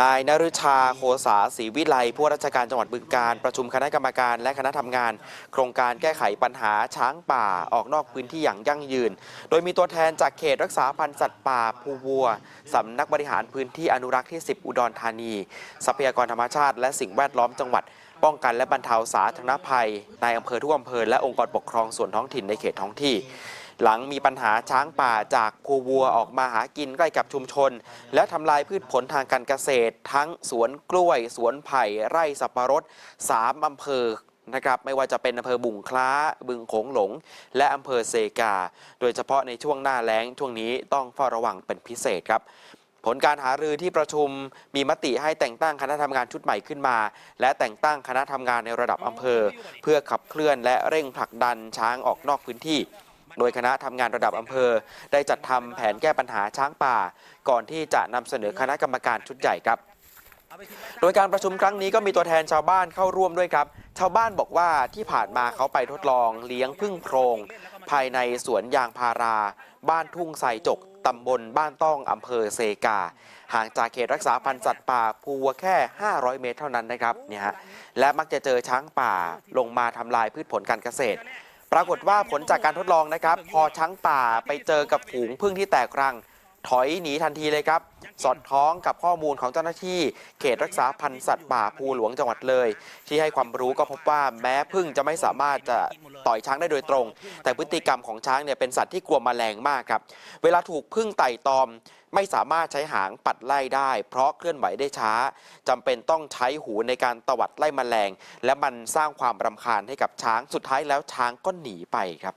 นายนฤชาโคสาศรีวิไลผู้ราชการจังหวัดบึงการ ประชุมคณะกรรมการและคณะทำงาน โครงการแก้ไขปัญหาช้างป่าออกนอกพื้นที่อย่างยั่งยืน โดยมีตัวแทนจากเขตรักษาพันธุ์สัตว์ป่าภูวัวสำนักบริหารพื้นที่อนุรักษ์ที่ 10 อุดรธานี ทรัพยากรธรรมชาติ และสิ่งแวดล้อมจังหวัด ป้องกันและบรรเทาสาธารณภัยในอำเภอทุกอำเภอและองค์กรปกครองส่วนท้องถิ่นในเขตท้องที่ หลังมีปัญหาช้างป่าจากภูวัวออกมาหากินใกล้กับชุมชน และทำลายพืชผลทางการเกษตร ทั้งสวนกล้วย สวนไผ่ไร่สับปะรดสามอำเภอนะครับไม่ว่าจะเป็นอำเภอบุงคล้า บึงโขงหลง และอำเภอเซกา โดยเฉพาะในช่วงหน้าแล้งช่วงนี้ต้องเฝ้าระวังเป็นพิเศษครับ ผลการหารือที่ประชุมมีมติให้แต่งตั้งคณะทำงานชุดใหม่ขึ้นมา และแต่งตั้งคณะทำงานในระดับอำเภอ เพื่อขับเคลื่อนและเร่งผลักดันช้างออกนอกพื้นที่ โดยคณะทำงานระดับอำเภอ ได้จัดทำแผนแก้ปัญหาช้างป่า ก่อนที่จะนำเสนอคณะกรรมการชุดใหญ่ครับ โดยการประชุมครั้งนี้ก็มีตัวแทนชาวบ้านเข้าร่วมด้วยครับ ชาวบ้านบอกว่าที่ผ่านมาเขาไปทดลองเลี้ยงพึ่งโพรง ภายในสวนยางพารา บ้านทุ่งไทรจกตำบลบ้านต้องอำเภอเซกา ห่างจากเขตรักษาพันธุ์สัตว์ป่าภูวัวแค่ 500 เมตรเท่านั้นนะครับเนี่ยฮะและมักจะเจอช้างป่าลงมาทำลายพืชผลการเกษตร ปรากฏว่าผลจากการทดลองนะครับ พอช้างป่าไปเจอกับฝูงพึ่งที่แตกรัง ถอยหนีทันทีเลยครับ สอดคล้องกับข้อมูลของเจ้าหน้าที่ เขตรักษาพันธุ์สัตว์ป่าภูหลวงจังหวัดเลย ที่ให้ความรู้ก็พบว่าแม้พึ่งจะไม่สามารถจะต่อยช้างได้โดยตรง แต่พฤติกรรมของช้างเนี่ยเป็นสัตว์ที่กลัวแมลงมากครับ เวลาถูกพึ่งไต่ตอมไม่สามารถใช้หางปัดไล่ได้ เพราะเคลื่อนไหวได้ช้าจำเป็นต้องใช้หูในการตวัดไล่แมลง และมันสร้างความรำคาญให้กับช้างสุดท้ายแล้วช้างก็หนีไปครับ